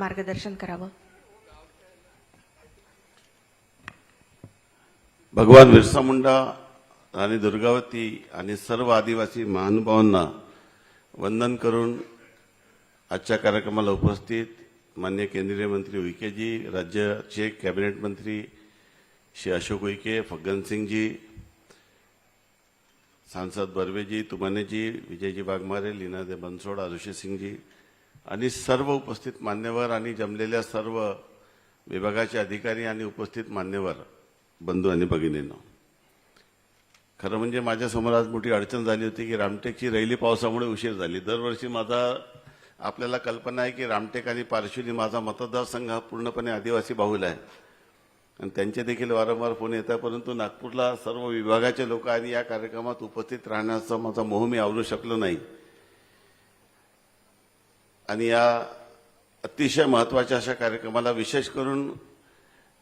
मार्गदर्शन करावं. भगवान बिरसा मुंडा राणी दुर्गावती आणि सर्व आदिवासी महानुभावांना वंदन करून आजच्या कार्यक्रमाला उपस्थित मान्य केंद्रीय मंत्री उईकेजी राज्याचे कॅबिनेट मंत्री श्री अशोक उईके फग्गनसिंगजी सांसद बर्वेजी तुमानेजी विजयजी वाघमारे लीनादे बनसोड आरुषी सिंगजी आणि सर्व उपस्थित मान्यवर आणि जमलेल्या सर्व विभागाचे अधिकारी आणि उपस्थित मान्यवर बंधू आणि भगिनींनो. खरं म्हणजे माझ्यासमोर आज मोठी अडचण झाली होती की रामटेकची रैली पावसामुळे उशीर झाली. दरवर्षी माझा आपल्याला कल्पना आहे की रामटेक आणि पारशिवली माझा मतदारसंघ हा पूर्णपणे आदिवासी बाहुल आहे. आणि त्यांचे देखील वारंवार फोन येतात परंतु नागपूरला सर्व विभागाचे लोक आणि या कार्यक्रमात उपस्थित राहण्याचा माझा मोह मी आवरू शकलो नाही. आणि या अतिशय महत्त्वाच्या अशा कार्यक्रमाला विशेष करून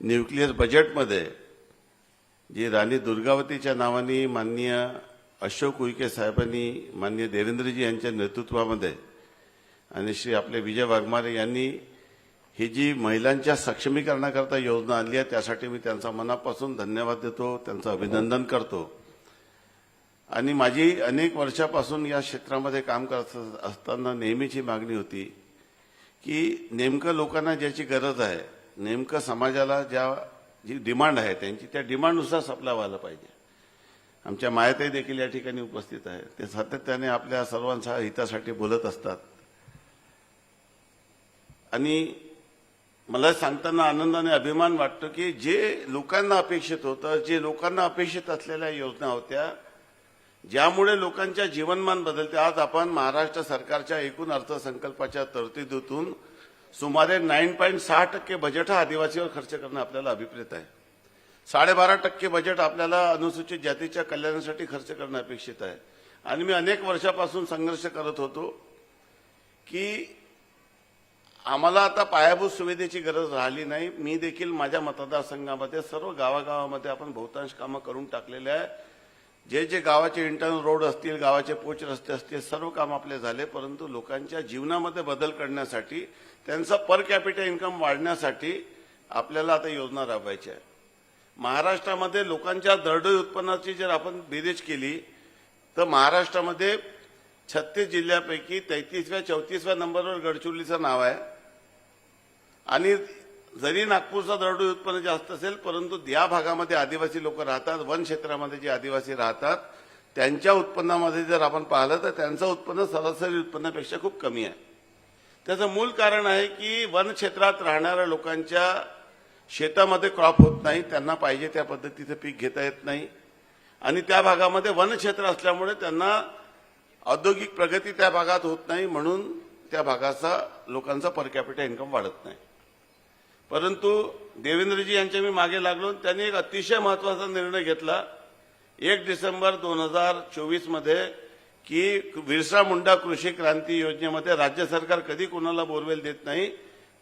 न्यूक्लिअर बजेटमध्ये जी राणी दुर्गावतीच्या नावाने माननीय अशोक उईके साहेबांनी माननीय देवेंद्रजी यांच्या नेतृत्वामध्ये आणि श्री आपले विजय वाघमारे यांनी ही जी महिलांच्या सक्षमीकरणाकरता योजना आणली आहे त्यासाठी मी त्यांचा मनापासून धन्यवाद देतो त्यांचं अभिनंदन करतो. आणि माझी अनेक वर्षापासून या क्षेत्रामध्ये काम करत असताना नेहमीची मागणी होती की नेमकं लोकांना ज्याची गरज आहे नेमकं समाजाला ज्या जी डिमांड आहे त्यांची त्या डिमांडनुसार सप्लाय व्हायला पाहिजे. आमच्या मायाताई देखील या ठिकाणी उपस्थित आहे ते सातत्याने आपल्या सर्वांच्या हितासाठी बोलत असतात. आणि मला सांगताना आनंदाने अभिमान वाटतो की जे लोकांना अपेक्षित होतं जे लोकांना अपेक्षित असलेल्या योजना होत्या ज्यामुळे लोकांच्या जीवनमान बदलते. आज आपण महाराष्ट्र सरकारच्या एकूण अर्थसंकल्पाच्या तरतुदीतून सुमारे नाईन पॉईंट सहा टक्के बजेट हा आदिवासीवर खर्च करणं आपल्याला अभिप्रेत आहे. साडेबारा टक्के बजेट आपल्याला अनुसूचित जातीच्या कल्याणासाठी खर्च करणं अपेक्षित आहे. आणि मी अनेक वर्षापासून संघर्ष करत होतो की आम्हाला आता पायाभूत सुविधेची गरज राहिली नाही. मी देखील माझ्या मतदारसंघामध्ये सर्व गावागावामध्ये आपण बहुतांश कामं करून टाकलेले आहे. जे जे गावाचे इंटरनल रोड असतील गावाचे पोच रस्ते असतील सर्व काम आपले झाले परंतु लोकांच्या जीवनामध्ये बदल करण्यासाठी त्यांचा पर कॅपिटल इन्कम वाढण्यासाठी आपल्याला आता योजना राबवायची आहे. महाराष्ट्रामध्ये लोकांच्या दरडोई उत्पन्नाची जर आपण बेरीज केली तर महाराष्ट्रामध्ये छत्तीस जिल्ह्यापैकी तेहतीसव्या चौतीसव्या नंबरवर गडचिरोलीचं नाव आहे. आणि जरी नागपूरचा दरडोई उत्पन्न जास्त असेल परंतु या भागामध्ये आदिवासी लोक राहतात वन क्षेत्रामध्ये जे आदिवासी राहतात त्यांच्या उत्पन्नामध्ये जर आपण पाहिलं तर त्यांचं उत्पन्न सरासरी उत्पन्नापेक्षा खूप कमी आहे. त्याचं मूळ कारण आहे की वन क्षेत्रात राहणाऱ्या लोकांच्या शेतामध्ये क्रॉप होत नाही त्यांना पाहिजे त्या पद्धतीचं पीक घेता येत नाही. आणि त्या भागामध्ये वन क्षेत्र असल्यामुळे त्यांना औद्योगिक प्रगती त्या भागात होत नाही म्हणून त्या भागाचा लोकांचा पर कॅपिटल इन्कम वाढत नाही. परंतु देवेंद्रजी यांच्या मी मागे लागलो त्यांनी एक अतिशय महत्त्वाचा निर्णय घेतला. एक डिसेंबर दोन हजार चोवीसमध्ये की बिरसा मुंडा कृषी क्रांती योजनेमध्ये राज्य सरकार कधी कोणाला बोरवेल देत नाही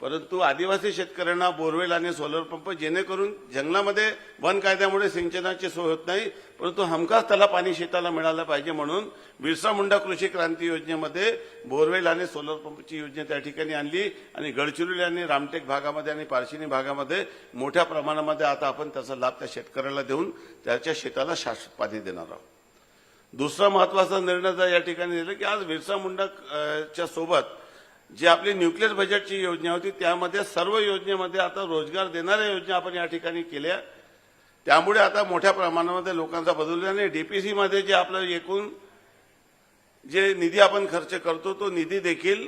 परंतु आदिवासी शेतकऱ्यांना बोरवेल आणि सोलर पंप जेणेकरून जंगलामध्ये वन कायद्यामुळे सिंचनाची सोय होत नाही परंतु हमखास त्याला पाणी शेताला मिळालं पाहिजे म्हणून बिरसा मुंडा कृषी क्रांती योजनेमध्ये बोरवेल आणि सोलर पंपची योजना त्या ठिकाणी आणली आणि गडचिरोली आणि रामटेक भागामध्ये आणि पारशिनी भागामध्ये मोठ्या प्रमाणामध्ये आता आपण त्याचा लाभ त्या शेतकऱ्याला देऊन त्याच्या शेताला शाश्वत पाणी देणार आहोत. दुसरा महत्त्वाचा निर्णय जर या ठिकाणी दिला की आज बिरसा मुंडाच्या च्या सोबत जी आपली न्यूक्लिअर बजेटची योजना होती त्यामध्ये सर्व योजनेमध्ये आता रोजगार देणाऱ्या योजना आपण या ठिकाणी केल्या. त्यामुळे आता मोठ्या प्रमाणामध्ये लोकांचा बदल आणि डीपीसीमध्ये जे आपलं एकूण जे निधी आपण खर्च करतो तो निधी देखील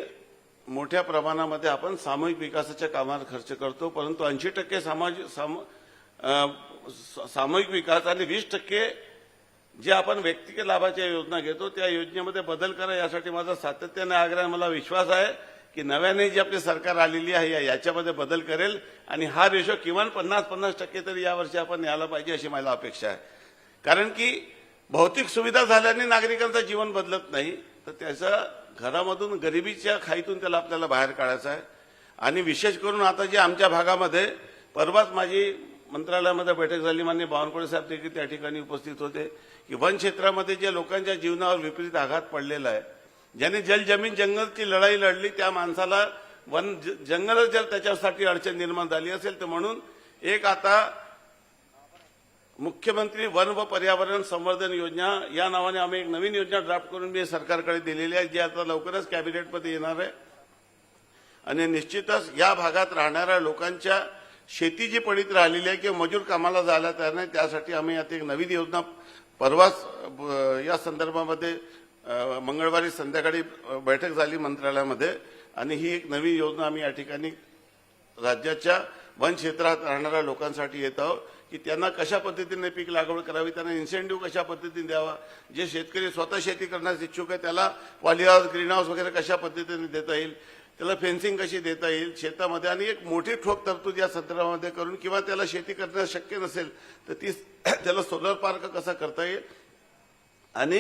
मोठ्या प्रमाणामध्ये आपण सामूहिक विकासाच्या कामावर खर्च करतो. परंतु ऐंशी टक्के समाज साम- सामूहिक विकास आणि वीस टक्के जे आपण व्यक्तिगत लाभाच्या योजना घेतो त्या योजनेमध्ये बदल करा यासाठी माझा सातत्याने आग्रह मला विश्वास आहे. की नव्याने जी आपली सरकार आलेली आहे या- याच्यामध्ये बदल करेल आणि हा रेशो किमान पन्नास पन्नास टक्के तरी यावर्षी आपण यायला पाहिजे अशी मला अपेक्षा आहे. कारण की भौतिक सुविधा झाल्याने नागरिकांचं जीवन बदलत नाही तर त्याचं घरामधून गरिबीच्या खाईतून त्याला आपल्याला बाहेर काढायचं आहे. आणि विशेष करून आता जे आमच्या भागामध्ये परवाच माझी मंत्रालयामध्ये बैठक झाली मान्य बावनकुळे साहेब देखील त्या ठिकाणी उपस्थित होते की वन क्षेत्रामध्ये जे लोकांच्या जीवनावर विपरीत आघात पडलेला आहे ज्याने जल जमीन जंगलची लढाई लढली त्या माणसाला वन ज- जंगलच जर त्याच्यासाठी अडचण निर्माण झाली असेल तर म्हणून एक आता मुख्यमंत्री वन व पर्यावरण संवर्धन योजना या नावाने आम्ही एक नवीन योजना ड्राफ्ट करून मी सरकारकडे दिलेली आहे जी आता लवकरच कॅबिनेटमध्ये येणार आहे. आणि निश्चितच या भागात राहणाऱ्या लोकांच्या शेती जी पडीत राहिलेली आहे किंवा मजूर कामाला जायला तयार नाही त्यासाठी आम्ही आता एक नवीन योजना परवाच या संदर्भामध्ये मंगळवारी संध्याकाळी बैठक झाली मंत्रालयामध्ये आणि ही एक नवीन योजना आम्ही या ठिकाणी राज्याच्या वन क्षेत्रात राहणाऱ्या लोकांसाठी येत आहोत की त्यांना कशा पद्धतीने पीक लागवड करावी त्यांना इन्सेंटिव्ह कशा पद्धतीने द्यावा जे शेतकरी स्वतः शेती करण्यास इच्छुक आहे त्याला पॉलिहाऊस ग्रीन हाऊस वगैरे कशा पद्धतीने देता येईल त्याला फेन्सिंग कशी देता येईल शेतामध्ये आणि एक मोठी ठोक तरतूद या संदर्भामध्ये करून किंवा त्याला शेती करणं शक्य नसेल तर ती त्याला सोलर पार्क कसा करता येईल आणि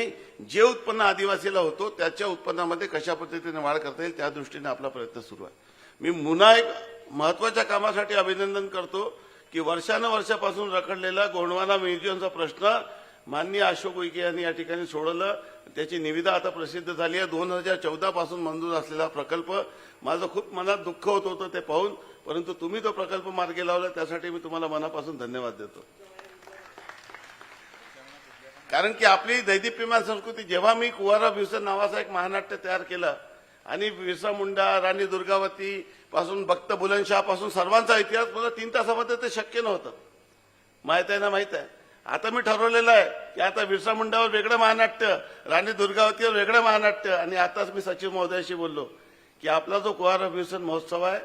जे उत्पन्न आदिवासीला होतो त्याच्या उत्पन्नामध्ये कशा पद्धतीने वाढ करता येईल त्या दृष्टीने आपला प्रयत्न सुरू आहे. मी पुन्हा एक महत्त्वाच्या कामासाठी अभिनंदन करतो की वर्षानुवर्षापासून रखडलेला गोंडवाना म्युझियमचा प्रश्न माननीय अशोक उईके यांनी या ठिकाणी सोडवलं. त्याची निविदा आता प्रसिद्ध झाली आहे. दोन हजार चौदा पासून मंजूर असलेला प्रकल्प माझं खूप मनात दुःख होत होतं ते पाहून परंतु तुम्ही तो प्रकल्प मार्गी लावला त्यासाठी मी तुम्हाला मनापासून धन्यवाद देतो. कारण की आपली दैदिप्यमान संस्कृती जेव्हा मी कुवारा भिवसा नावाचा एक महानाट्य तयार केलं आणि बिरसा मुंडा राणी दुर्गावती पासून भक्त बुलनशाहपासून सर्वांचा इतिहास मला तीन तासामध्ये ते शक्य नव्हतं. माहीत आहे ना माहीत आहे? आता मी ठरवलेलं आहे की आता बिरसा मुंडावर वेगळं महानाट्य राणी दुर्गावतीवर वेगळं महानाट्य आणि आताच मी सचिव महोदयाशी बोललो की आपला जो कुवारा भिवसन महोत्सव आहे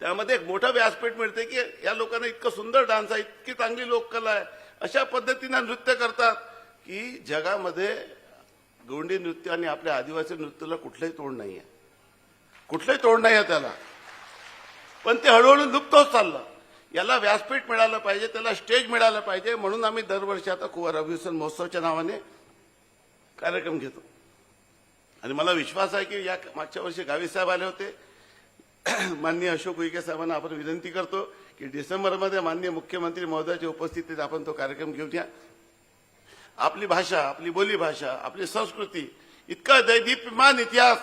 त्यामध्ये एक मोठं व्यासपीठ मिळते की या लोकांना इतकं सुंदर डान्स आहे इतकी चांगली लोककला आहे अशा पद्धतीनं नृत्य करतात की जगामध्ये गोंडी नृत्य आणि आपल्या आदिवासी नृत्याला कुठलंही तोड नाही आहे कुठलंही तोड नाही आहे त्याला. पण ते हळूहळू लुप्त होत चाललं. याला व्यासपीठ मिळालं पाहिजे त्याला स्टेज मिळालं पाहिजे म्हणून आम्ही दरवर्षी आता कुवार अभिवसन महोत्सवच्या नावाने कार्यक्रम घेतो. आणि मला विश्वास आहे की या मागच्या वर्षी गावी साहेब आले होते. माननीय अशोक उईके साहेबांना आपण विनंती करतो की डिसेंबरमध्ये माननीय मुख्यमंत्री महोदयाच्या उपस्थितीत आपण तो कार्यक्रम घेऊन या. आपली भाषा आपली बोलीभाषा आपली संस्कृती इतका दैदीप्यमान इतिहास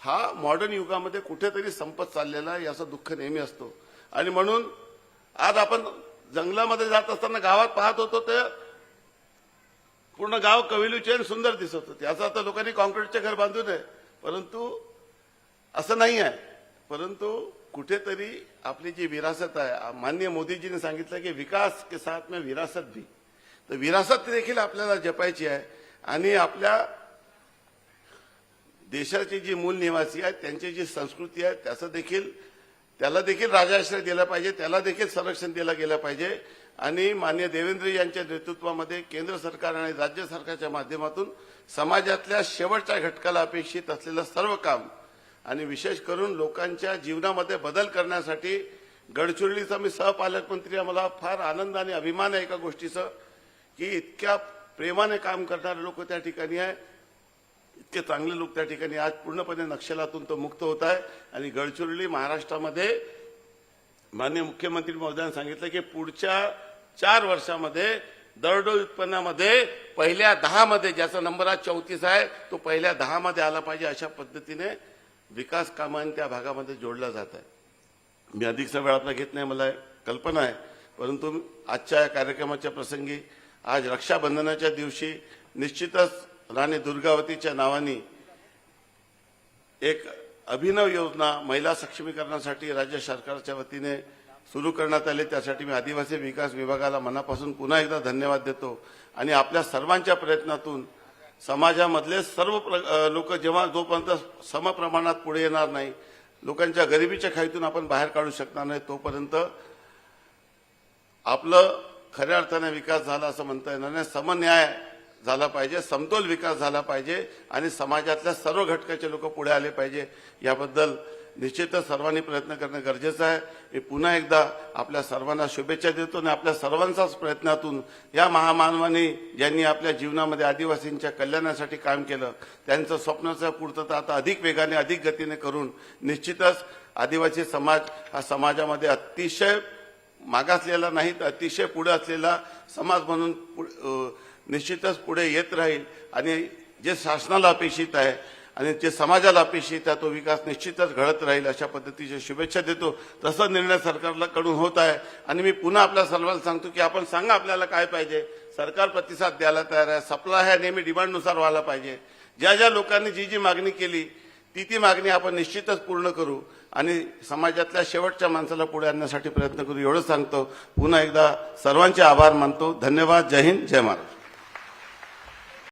हा मॉडर्न युगामध्ये कुठेतरी संपत चाललेला आहे याचं दुःख नेहमी असतो. आणि म्हणून आज आपण जंगलामध्ये जात असताना गावात पाहत होतो तर पूर्ण गाव कविलूचे आणि सुंदर दिसत होते. असं आता लोकांनी कॉन्क्रीटचे घर बांधू नये परंतु असं नाही आहे. परंतु कुठेतरी आपली जी विरासत आहे माननीय मोदीजीने सांगितलं की विकास के साथ में विरासत भी. तर विरासत देखील आपल्याला जपायची आहे आणि आपल्या देशाचे जी मूल निवासी आहेत त्यांची जी संस्कृती आहे त्याचं देखील त्याला देखील राजाश्रय दिला पाहिजे त्याला देखील संरक्षण दिलं गेलं पाहिजे. आणि मान्य देवेंद्र यांच्या नेतृत्वामध्ये केंद्र सरकार आणि राज्य सरकारच्या माध्यमातून समाजातल्या शेवटच्या घटकाला अपेक्षित असलेलं सर्व काम आणि विशेष करून लोकांच्या जीवनामध्ये बदल करण्यासाठी गडचिरोलीचा मी सहपालकमंत्री आहे. मला फार आनंद आणि अभिमान आहे एका गोष्टीचं की इतक्या प्रेमाने काम करणारे लोक त्या ठिकाणी आहे. इतके चांगले लोक त्या ठिकाणी आज पूर्णपणे नक्षलातून तो मुक्त होत आहे. आणि गडचिरोली महाराष्ट्रामध्ये माननीय मुख्यमंत्री महोदयांनी सांगितलं की पुढच्या चार वर्षामध्ये दरडोई उत्पन्नामध्ये पहिल्या दहामध्ये ज्याचा नंबर आज चौतीस आहे तो पहिल्या दहामध्ये आला पाहिजे अशा पद्धतीने विकास कामांनी त्या भागामध्ये जोडला जात आहे. मी अधिकचा वेळ आपला घेत नाही मला कल्पना आहे. परंतु आजच्या या कार्यक्रमाच्या प्रसंगी आज रक्षाबंधनाच्या दिवशी निश्चितच राणी दुर्गावतीच्या नावाने एक अभिनव योजना महिला सक्षमीकरणासाठी राज्य सरकारच्या वतीने सुरू करण्यात आली. त्यासाठी मी आदिवासी विकास विभागाला मनापासून पुन्हा एकदा धन्यवाद देतो. आणि आपल्या सर्वांच्या प्रयत्नातून समाजामधले सर्व लोक जेव्हा जोपर्यंत समप्रमाणात पुढे येणार नाही लोकांच्या गरिबीच्या खाईतून आपण बाहेर काढू शकणार नाही तोपर्यंत आपलं खऱ्या अर्थाने विकास झाला असं म्हणता येणार नाही. समन्याय झाला पाहिजे समतोल विकास झाला पाहिजे आणि समाजातल्या सर्व घटकाचे लोक पुढे आले पाहिजे. याबद्दल निश्चितच सर्वांनी प्रयत्न करणं गरजेचं आहे. मी पुन्हा एकदा आपल्या सर्वांना शुभेच्छा देतो आणि आपल्या सर्वांचाच प्रयत्नातून या महामानवानी ज्यांनी आपल्या जीवनामध्ये आदिवासींच्या कल्याणासाठी काम केलं त्यांचं स्वप्नाचं पूर्तता आता अधिक वेगाने अधिक गतीने करून निश्चितच आदिवासी समाज हा समाजामध्ये अतिशय मागासलेला नाही तर अतिशय पुढे असलेला समाज म्हणून निश्चितच पुढे येत राहील. आणि जे शासनाला अपेक्षित आहे आणि जे समाजाला अपेक्षित आहे तो विकास निश्चितच घडत राहील अशा पद्धतीच्या शुभेच्छा देतो. तसा निर्णय सरकारला कडून होत आहे. आणि मी पुन्हा आपल्या सर्वांना सांगतो की आपण सांगा आपल्याला काय पाहिजे. सरकार प्रतिसाद द्यायला तयार आहे. सप्लाय हा नेहमी डिमांडनुसार व्हायला पाहिजे. ज्या ज्या लोकांनी जी जी मागणी केली ती ती मागणी आपण निश्चितच पूर्ण करू. आणि समाजातल्या शेवटच्या माणसाला पुढे आणण्यासाठी प्रयत्न करू. एवढं सांगतो. पुन्हा एकदा सर्वांचे आभार मानतो. धन्यवाद. जय हिंद. जय महाराष्ट्र.